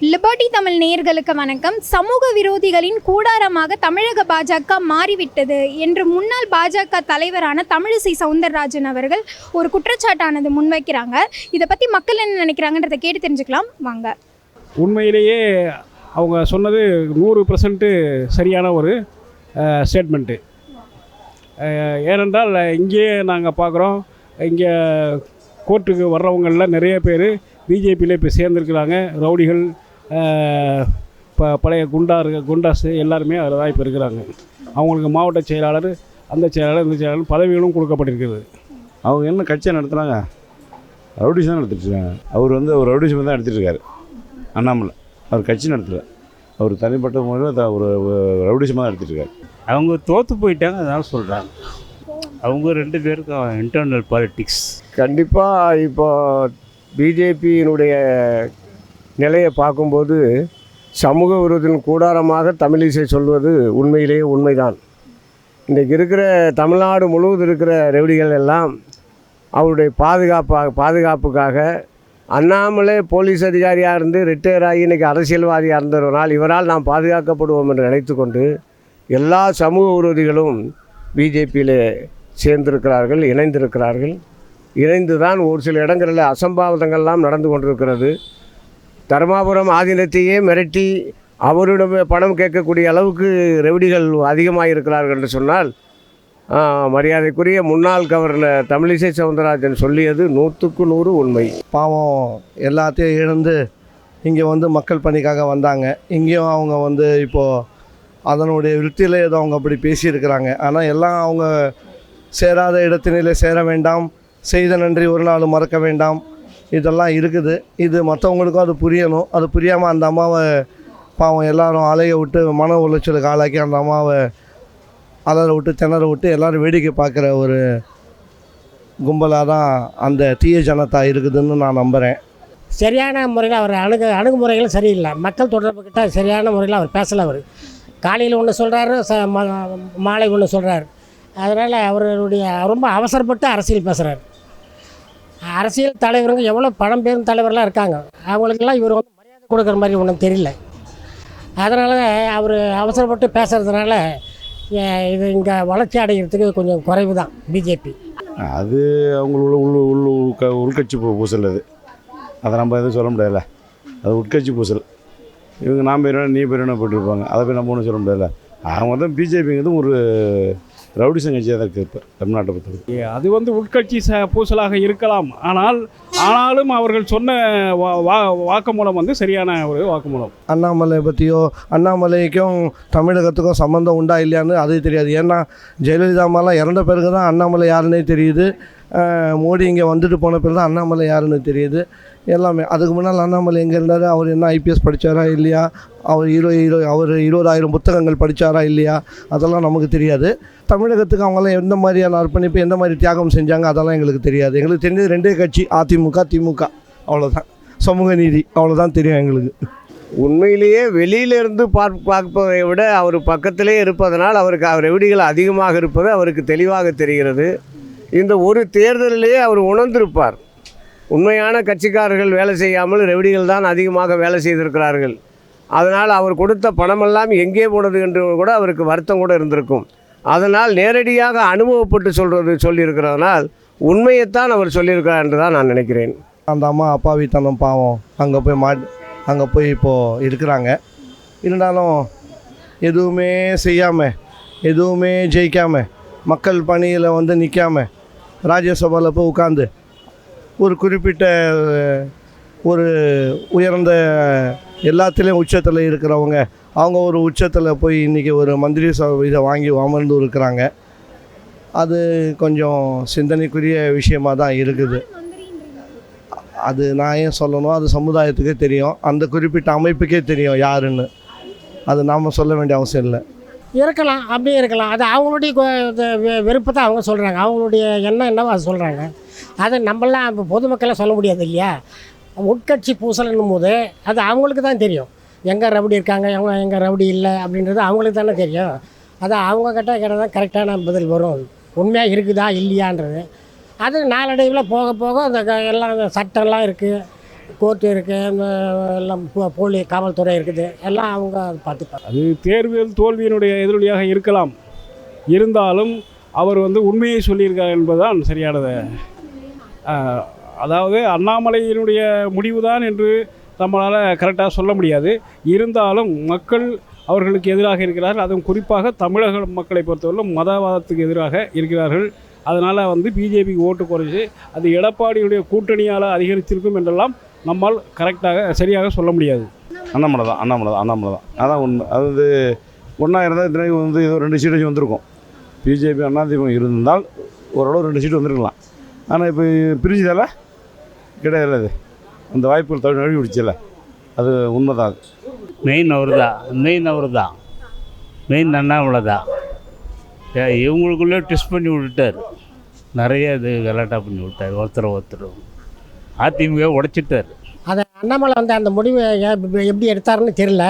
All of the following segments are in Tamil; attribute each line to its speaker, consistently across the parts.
Speaker 1: லிபர்டி தமிழ் நேயர்களுக்கு வணக்கம். சமூக விரோதிகளின் கூடாரமாக தமிழக பாஜக மாறிவிட்டது என்று முன்னாள் பாஜக தலைவரான தமிழிசை சவுந்தரராஜன் அவர்கள் ஒரு குற்றச்சாட்டானது முன்வைக்கிறாங்க. இதை பற்றி மக்கள் என்ன நினைக்கிறாங்கன்றதை கேட்டு தெரிஞ்சுக்கலாம். வாங்க.
Speaker 2: உண்மையிலேயே அவங்க சொன்னது நூறு பர்சன்ட்டு சரியான ஒரு ஸ்டேட்மெண்ட்டு ஏனென்றால் இங்கேயே நாங்கள் பார்க்குறோம் இங்கே கோர்ட்டுக்கு வர்றவங்களில் நிறைய பேர் பிஜேபியில் இப்போ சேர்ந்துருக்குறாங்க. ரவுடிகள் ப பழைய குண்டா இருக்க குண்டாஸ் எல்லாருமே அதில் தான் இப்போ இருக்கிறாங்க. அவங்களுக்கு மாவட்ட செயலாளர் அந்த செயலாளர் இந்த செயலாளர் பதவிகளும் கொடுக்கப்பட்டிருக்குது.
Speaker 3: அவங்க என்ன கட்சியை நடத்துனாங்க ரவுடிசம் தான் நடத்திட்டு இருக்காங்க. அவர் வந்து ஒரு ரவுடிசம் தான் நடத்திட்டு இருக்காரு அண்ணாமலை. அவர் கட்சி நடத்தல. அவர் தனிப்பட்ட முறையில் த- ஒரு ரவுடிசமாக தான் நடத்திட்டு இருக்காரு
Speaker 4: அவங்க தோற்று போயிட்டாங்க அதனால சொல்கிறாங்க அவங்க ரெண்டு பேருக்கும் இன்டர்னல் பாலிட்டிக்ஸ்
Speaker 5: கண்டிப்பாக இப்போ பிஜேபியினுடைய நிலையை பார்க்கும்போது சமூக விரோதின் கூடாரமாக தமிழிசை சொல்வது உண்மையிலேயே உண்மைதான். இன்றைக்கு இருக்கிற தமிழ்நாடு முழுவதும் இருக்கிற ரெவடிகள் எல்லாம் அவருடைய பாதுகாப்பாக பாதுகாப்புக்காக அண்ணாமலே போலீஸ் அதிகாரியாக இருந்து ரிட்டையர் ஆகி இன்றைக்கி அரசியல்வாதியாக இருந்தவரால் இவரால் நாம் பாதுகாக்கப்படுவோம் என்று நினைத்து கொண்டு எல்லா சமூக விரோதிகளும் பிஜேபியில் சேர்ந்திருக்கிறார்கள் இணைந்திருக்கிறார்கள். இணைந்து தான் ஒரு சில இடங்களில் அசம்பாவிதங்கள்லாம் நடந்து கொண்டிருக்கிறது. தருமாபுரம் ஆதீனத்தையே மிரட்டி அவரிடம் பணம் கேட்கக்கூடிய அளவுக்கு ரெவடிகள் அதிகமாக இருக்கிறார்கள் என்று சொன்னால் மரியாதைக்குரிய முன்னாள் கவர்னர் தமிழிசை சவுந்தரராஜன் சொல்லியது நூற்றுக்கு நூறு உண்மை.
Speaker 6: பாவம் எல்லாத்தையும் இழந்து இங்கே வந்து மக்கள் பணிக்காக வந்தாங்க. இங்கேயும் அவங்க வந்து இப்போது அதனுடைய விருத்தியில் ஏதோ அவங்க அப்படி பேசியிருக்கிறாங்க. ஆனால் எல்லாம் அவங்க சேராத இடத்தினிலே சேர வேண்டாம். செய்த நன்றி ஒரு நாள் மறக்க வேண்டாம். இதெல்லாம் இருக்குது. இது மற்றவங்களுக்கும் அது புரியணும். அது புரியாமல் அந்த அம்மாவை பாவம் எல்லாரும் அலைய விட்டு மன உளைச்சலுக்கு ஆளாக்கி அந்த அம்மாவை அலற விட்டு திணற விட்டு எல்லாரும் வேடிக்கை பார்க்குற ஒரு கும்பலாக தான் அந்த தீய ஜனதா இருக்குதுன்னு நான் நம்புகிறேன்
Speaker 7: சரியான முறையில் அவர் அணுகு அணுகுமுறைகளும் சரியில்லை. மக்கள் தொடர்புக்கிட்ட சரியான முறையில் அவர் பேசலை அவர். காலையில் ஒன்று சொல்கிறாரு ச மாலை ஒன்று சொல்கிறார் அதனால் அவருடைய ரொம்ப அவசரப்பட்டு அரசியல் பேசுகிறார் அரசியல் தலைவருங்க எவ்வளோ பழம் பெரும் தலைவர்லாம் இருக்காங்க? அவங்களுக்கெல்லாம் இவர் வந்து மரியாதை கொடுக்குற மாதிரி ஒன்றும் தெரியல. அதனால் அவர் அவசரப்பட்டு பேசுகிறதுனால இது இங்கே வளர்ச்சி அடைகிறதுக்கு கொஞ்சம் குறைவு தான் பிஜேபி.
Speaker 3: அது அவங்களோட உள் உள் உள்க உள்கட்சி பூசல் அது. அதை நம்ம எதுவும் சொல்ல முடியாதுல்ல. அது உட்கட்சி பூசல். இவங்க நான் போயிடுவேன் நீ போயிடுவேன் போட்டிருப்பாங்க? அதை போய் நம்ம ஒன்றும் சொல்ல முடியல அவங்க தான் பிஜேபிங்கிறது ஒரு ரவுடிசம் கட்சியாக தான் இருக்குது இப்போ தமிழ்நாட்டை பொறுத்தவரைக்கும்
Speaker 2: அது வந்து உட்கட்சி ச பூசலாக இருக்கலாம். ஆனால் ஆனாலும் அவர்கள் சொன்ன வா வா- வாக்குமூலம் வந்து சரியான ஒரு வாக்குமூலம்.
Speaker 6: அண்ணாமலை பற்றியோ அண்ணாமலைக்கும் தமிழகத்துக்கும் சம்மந்தம் உண்டா இல்லையான்னு அது தெரியாது. ஏன்னா ஜெயலலிதா அம்மாலாம் இறந்த பிறகு தான் அண்ணாமலை யாருன்னே தெரியுது. மோடி இங்கே வந்துட்டு போன பிறகு தான் அண்ணாமலை யாருன்னு தெரியுது. எல்லாமே. அதுக்கு முன்னால் அண்ணாமலை எங்கே இருந்தார்? அவர் என்ன ஐபிஎஸ் படித்தாரா இல்லையா? அவர் இரு இரு அவர் இருபதாயிரம் புத்தகங்கள் படித்தாரா இல்லையா? அதெல்லாம் நமக்கு தெரியாது. தமிழகத்துக்கு அவங்களாம் எந்த மாதிரியான அர்ப்பணிப்பு எந்த மாதிரி தியாகம் செஞ்சாங்க அதெல்லாம் எங்களுக்கு தெரியாது. எங்களுக்கு தெரிஞ்சது ரெண்டே கட்சி அதிமுக திமுக. அவ்வளோதான் சமூக நீதி அவ்வளோதான் தெரியும் எங்களுக்கு.
Speaker 5: உண்மையிலேயே வெளியிலிருந்து பார்ப் பார்ப்பதை விட அவர் பக்கத்திலே இருப்பதனால் அவருக்கு அவர் எவிடிகள் அதிகமாக இருப்பது அவருக்கு தெளிவாக தெரிகிறது. இந்த ஒரு தேர்தலிலேயே அவர் உணர்ந்திருப்பார். உண்மையான கட்சிக்காரர்கள் வேலை செய்யாமல் ரெவடிகள் தான் அதிகமாக வேலை செய்திருக்கிறார்கள். அதனால் அவர் கொடுத்த பணமெல்லாம் எங்கே போனது என்று கூட அவருக்கு வருத்தம் கூட இருந்திருக்கும். அதனால் நேரடியாக அனுபவப்பட்டு சொல்கிறது சொல்லியிருக்கிறதுனால் உண்மையைத்தான் அவர் சொல்லியிருக்கிறார் என்று தான் நான் நினைக்கிறேன்.
Speaker 6: அந்த அம்மா அப்பாவித்தனம் பாவம். அங்கே போய் மா அங்கே போய் இப்போது இருக்கிறாங்க. இருந்தாலும் எதுவுமே செய்யாமல் எதுவுமே ஜெயிக்காமல் மக்கள் பணியில் வந்து நிற்காமல் ராஜ்யசபாவில் போய் உட்காந்து ஒரு குறிப்பிட்ட ஒரு உயர்ந்த எல்லாத்துலேயும் உச்சத்தில் இருக்கிறவங்க அவங்க ஒரு உச்சத்தில் போய் இன்றைக்கி ஒரு மந்திரி சபை இதை வாங்கி அமர்ந்து இருக்கிறாங்க. அது கொஞ்சம் சிந்தனைக்குரிய விஷயமாக தான் இருக்குது. அது நான் ஏன் சொல்லணும்? அது சமுதாயத்துக்கே தெரியும். அந்த குறிப்பிட்ட அமைப்புக்கே தெரியும் யாருன்னு. அது நாம் சொல்ல வேண்டிய அவசியம் இல்லை.
Speaker 7: இருக்கலாம் அப்படியே இருக்கலாம். அது அவங்களுடைய கொ- வெறுப்பு தான் அவங்க சொல்கிறாங்க அவங்களுடைய எண்ணம் என்னவோ அது சொல்கிறாங்க அதை நம்மளாம் இப்போ பொதுமக்களாக சொல்ல முடியாது இல்லையா? உட்கட்சி பூசலன்னும் போது அது அவங்களுக்கு தான் தெரியும். எங்கே ரவுடி இருக்காங்க எவங்க எங்கே ரவுடி இல்லை அப்படின்றது அவங்களுக்கு தானே தெரியும். அது அவங்க கிட்ட கேட்டால் தான் கரெக்டான பதில் வரும். உண்மையாக இருக்குதா இல்லையான்றது. அது நாளடைவில் போக போக அந்த க- எல்லாம் அந்த சட்டம்லாம் இருக்குது கோர்ட்டு இருக்குது எல்லாம் போ- போலி காவல்துறை இருக்குது. எல்லாம் அவங்க பார்த்துப்பாங்க.
Speaker 2: அது தேர்வில் தோல்வியினுடைய எதிரொலியாக இருக்கலாம். இருந்தாலும் அவர் வந்து உண்மையை சொல்லியிருக்கார் என்பதுதான் சரியானது. அதாவது அண்ணாமலையினுடைய முடிவுதான் என்று நம்மளால் கரெக்டாக சொல்ல முடியாது. இருந்தாலும் மக்கள் அவர்களுக்கு எதிராக இருக்கிறார்கள். அதுவும் குறிப்பாக தமிழக மக்களை பொறுத்தவரையிலும் மதவாதத்துக்கு எதிராக இருக்கிறார்கள். அதனால் வந்து பிஜேபிக்கு ஓட்டு குறைஞ்சு அது எடப்பாடியுடைய கூட்டணியால் அதிகரித்திருக்கும் என்றெல்லாம் நம்மால் கரெக்டாக சரியாக சொல்ல முடியாது.
Speaker 3: அண்ணாமலை தான் அண்ணாமலை தான் அண்ணாமலை தான். அதான் உண்மை. அது வந்து ஒன்றா இருந்தால் இத்தனை வந்து ஏதோ ரெண்டு சீட்டு வந்திருக்கும். பிஜேபி அதிமுக இருந்தால் ஓரளவு ரெண்டு சீட்டு வந்திருக்கலாம். ஆனால் இப்போ பிரிஞ்சதால? கிடையாது அது. அந்த வாய்ப்புகள் தவிர நழுவி விடுச்சுல அது உண்மைதான். அது
Speaker 4: மெயின் அவர் தான். மெயின் அவர் தான். மெயின் அண்ணாமலை தான். ஏ, இவங்களுக்குள்ளே ட்விஸ்ட் பண்ணி விட்டுட்டார். நிறைய இது கலாட்டா பண்ணி விட்டார். ஒருத்தர் ஒருத்தர் அதிமுக உடைச்சிட்டார்.
Speaker 7: அதை அண்ணாமலை வந்து அந்த முடிவை எப்படி எடுத்தாருன்னு தெரியல.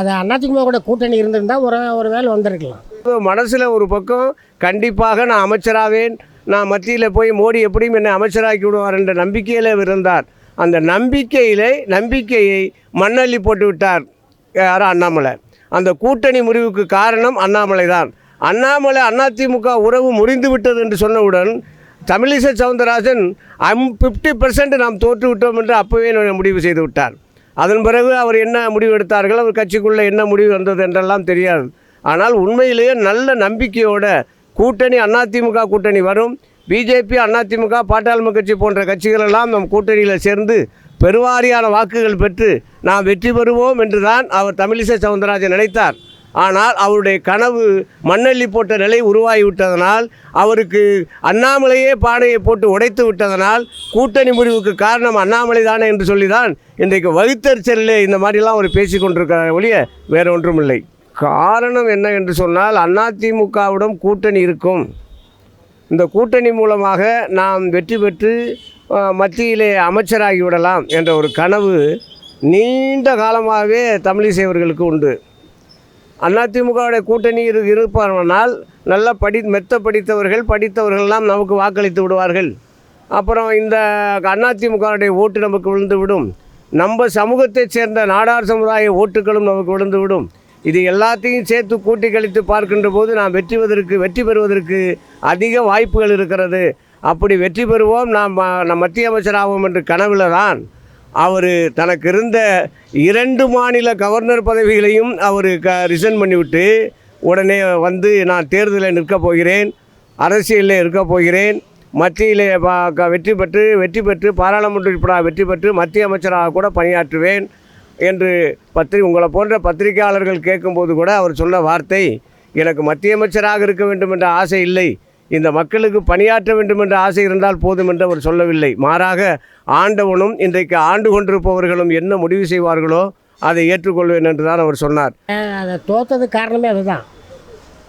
Speaker 7: அது அதிமுக கூட கூட்டணி இருந்திருந்தால் ஒரு ஒரு வேலை வந்திருக்கலாம்.
Speaker 5: மனசில் ஒரு பக்கம் கண்டிப்பாக நான் அமைச்சராவேன் நான் மத்தியில் போய் மோடி எப்படியும் என்னை அமைச்சராக்கி விடுவார் என்ற நம்பிக்கையில் இருந்தார். அந்த நம்பிக்கையிலே நம்பிக்கையை மண்ணள்ளி போட்டு விட்டார் யார் அண்ணாமலை. அந்த கூட்டணி முறிவுக்கு காரணம் அண்ணாமலை தான் அண்ணாமலை அதிமுக உறவு முறிந்து விட்டது என்று சொன்னவுடன் தமிழிசை சவுந்தரராஜன் அம் ஃபிஃப்டி பர்சன்ட் நாம் தோற்று விட்டோம் என்று அப்போவே முடிவு செய்து விட்டார். அதன் பிறகு அவர் என்ன முடிவு எடுத்தார்கள் அவர் கட்சிக்குள்ளே என்ன முடிவு வந்தது என்றெல்லாம் தெரியாது. ஆனால் உண்மையிலேயே நல்ல நம்பிக்கையோட கூட்டணி அதிமுக கூட்டணி வரும். பிஜேபி அதிமுக பாட்டாளி கட்சி போன்ற கட்சிகளெல்லாம் நம் கூட்டணியில் சேர்ந்து பெருவாரியான வாக்குகள் பெற்று நாம் வெற்றி பெறுவோம் என்று தான் அவர் தமிழிசை சவுந்தரராஜன் நினைத்தார். ஆனால் அவருடைய கனவு மண்ணள்ளி போட்ட நிலை உருவாகிவிட்டதனால் அவருக்கு அண்ணாமலையே பானையை போட்டு உடைத்து விட்டதனால் கூட்டணி முறிவுக்கு காரணம் அண்ணாமலை தானே என்று சொல்லி தான் இன்றைக்கு வகுத்தறிச்சலில் இந்த மாதிரிலாம் அவர் பேசி கொண்டிருக்கிறார் ஒழிய வேற ஒன்றும் இல்லை காரணம் என்ன என்று சொன்னால் அதிமுகவிடம் கூட்டணி இருக்கும். இந்த கூட்டணி மூலமாக நாம் வெற்றி பெற்று மத்தியிலே அமைச்சராகி விடலாம் என்ற ஒரு கனவு நீண்ட காலமாகவே தமிழிசை அவர்களுக்கு உண்டு. அதிமுகவுடைய கூட்டணி இரு இருப்பானால் நல்ல படி மெத்த படித்தவர்கள் படித்தவர்கள்லாம் நமக்கு வாக்களித்து விடுவார்கள். அப்புறம் இந்த அதிமுகவுடைய ஓட்டு நமக்கு விழுந்து விடும் நம்ம சமூகத்தைச் சேர்ந்த நாடார் சமுதாய ஓட்டுகளும் நமக்கு விழுந்து விடும் இது எல்லாத்தையும் சேர்த்து கூட்டி கழித்து பார்க்கின்ற போது நாம் வெற்றிவதற்கு வெற்றி பெறுவதற்கு அதிக வாய்ப்புகள் இருக்கிறது. அப்படி வெற்றி பெறுவோம். நாம் நம் மத்திய அமைச்சராவோம் என்று கனவில் தான் அவர் தனக்கு இருந்த இரண்டு மாநில கவர்னர் பதவிகளையும் அவர் க ரிசைன் பண்ணிவிட்டு உடனே வந்து நான் தேர்தலில் நிற்கப் போகிறேன் அரசியலில் இருக்கப் போகிறேன் மத்தியில் க- வெற்றி பெற்று வெற்றி பெற்று பாராளுமன்ற உறுப்பினராக வெற்றி பெற்று மத்திய அமைச்சராக கூட பணியாற்றுவேன் என்று பத்திரி உங்களை போன்ற பத்திரிகையாளர்கள் கேட்கும்போது கூட அவர் சொன்ன வார்த்தை எனக்கு மத்திய அமைச்சராக இருக்க வேண்டும் என்ற ஆசை இல்லை. இந்த மக்களுக்கு பணியாற்ற வேண்டும் என்ற ஆசை இருந்தால் போதும் என்று அவர் சொல்லவில்லை. மாறாக ஆண்டவனும் இன்றைக்கு ஆண்டு கொண்டிருப்பவர்களும் என்ன முடிவு செய்வார்களோ அதை ஏற்றுக்கொள்வேன் என்று தான் அவர் சொன்னார்.
Speaker 7: அதை தோத்தது காரணமே அதுதான்.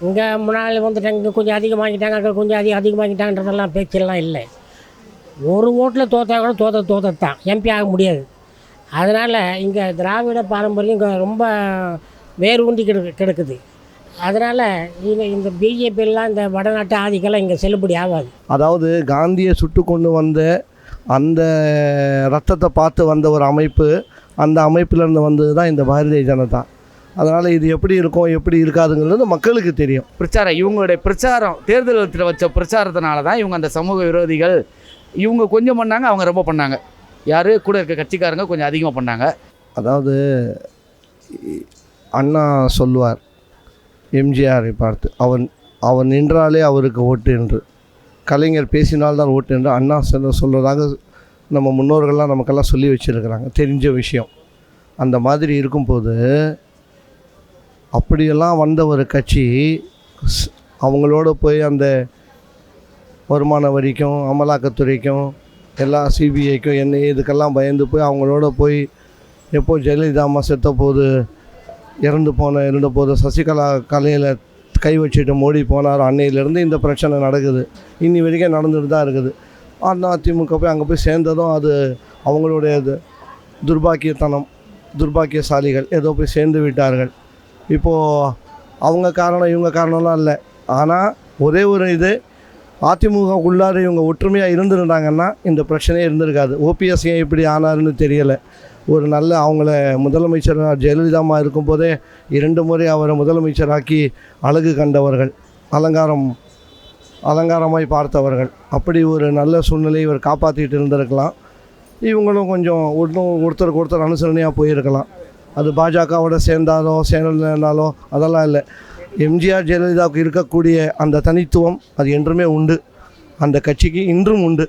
Speaker 7: இங்கே முன்னாள் வந்துட்டாங்க இங்கே கொஞ்சம் அதிகமாகிட்டாங்க அங்கே கொஞ்சம் அதிகம் அதிகமாகிட்டாங்கன்றதெல்லாம் பேச்செல்லாம் இல்லை. ஒரு ஓட்டில் தோத்தா கூட தோத்த தோத்தது தான் எம்பி ஆக முடியாது. அதனால் இங்கே திராவிட பாரம்பரியம் இங்கே ரொம்ப வேர் ஊண்டி கிடக்கு கிடக்குது. அதனால் இந்த இந்த பிஜேபியெல்லாம் இந்த வடநாட்டு ஆதிக்கெல்லாம் இங்கே செல்லுபடி ஆகாது.
Speaker 6: அதாவது காந்தியை சுட்டு கொண்டு வந்த அந்த ரத்தத்தை பார்த்து வந்த ஒரு அமைப்பு அந்த அமைப்பிலேருந்து வந்தது தான் இந்த பாரதிய ஜனதா. அதனால் இது எப்படி இருக்கும் எப்படி இருக்காதுங்கிறது மக்களுக்கு தெரியும்.
Speaker 8: பிரச்சாரம் இவங்களுடைய பிரச்சாரம் தேர்தல் வச்ச பிரச்சாரத்தினால தான் இவங்க அந்த சமூக விரோதிகள் இவங்க கொஞ்சம் பண்ணாங்க அவங்க ரொம்ப பண்ணாங்க. யார்? கூட இருக்க கட்சிக்காரங்க கொஞ்சம் அதிகமாக பண்ணாங்க.
Speaker 6: அதாவது அண்ணா சொல்லுவார் எம்ஜிஆரை பார்த்து அவன் அவன் நின்றாலே அவருக்கு ஓட்டு என்று. கலைஞர் பேசினால்தான் ஓட்டு என்று அண்ணா சொல்ல சொல்கிறதாக நம்ம முன்னோர்கள்லாம் நமக்கெல்லாம் சொல்லி வச்சுருக்கிறாங்க. தெரிஞ்ச விஷயம். அந்த மாதிரி இருக்கும்போது அப்படியெல்லாம் வந்த ஒரு கட்சி அவங்களோட போய் அந்த வருமான வரிக்கும் அமலாக்கத்துறைக்கும் எல்லா சிபிஐக்கும் என்ன இதுக்கெல்லாம் பயந்து போய் அவங்களோட போய் எப்போ ஜெயலலிதா அம்மா செத்த போது இறந்து போன இருந்த போது சசிகலா கலையில் கை வச்சுட்டு மோடி போனார் அன்னையிலேருந்து இந்த பிரச்சனை நடக்குது. இன்னி வரைக்கும் நடந்துட்டு தான் இருக்குது. அதிமுக போய் அங்கே போய் சேர்ந்ததும் அது அவங்களுடைய இது துர்பாக்கியத்தனம் துர்பாக்கியசாலிகள் ஏதோ போய் சேர்ந்து விட்டார்கள். இப்போது அவங்க காரணம் இவங்க காரணம்லாம் இல்லை. ஆனால் ஒரே ஒரு இது அதிமுகக்குள்ளார இவங்க ஒற்றுமையாக இருந்திருந்தாங்கன்னா இந்த பிரச்சனையே இருந்திருக்காது. ஓபிஎஸ் ஏன் இப்படி ஆனாருன்னு தெரியலை. ஒரு நல்ல அவங்கள முதலமைச்சராக ஜெயலலிதாமா இருக்கும்போதே இரண்டு முறை அவரை முதலமைச்சராக்கி அழகு கண்டவர்கள் அலங்காரம் அலங்காரமாய் பார்த்தவர்கள். அப்படி ஒரு நல்ல சூழ்நிலையை இவர் காப்பாற்றிட்டு இருந்திருக்கலாம். இவங்களும் கொஞ்சம் ஒன்றும் ஒருத்தருக்கு ஒருத்தர் அனுசரணையாக போயிருக்கலாம். அது பாஜகவோட சேர்ந்தாலோ சேர்ந்தாலோ அதெல்லாம் இல்லை. எம்ஜிஆர் ஜெயலலிதாவுக்கு இருக்கக்கூடிய அந்த தனித்துவம் அது என்றுமே உண்டு. அந்த கட்சிக்கு இன்றும் உண்டு.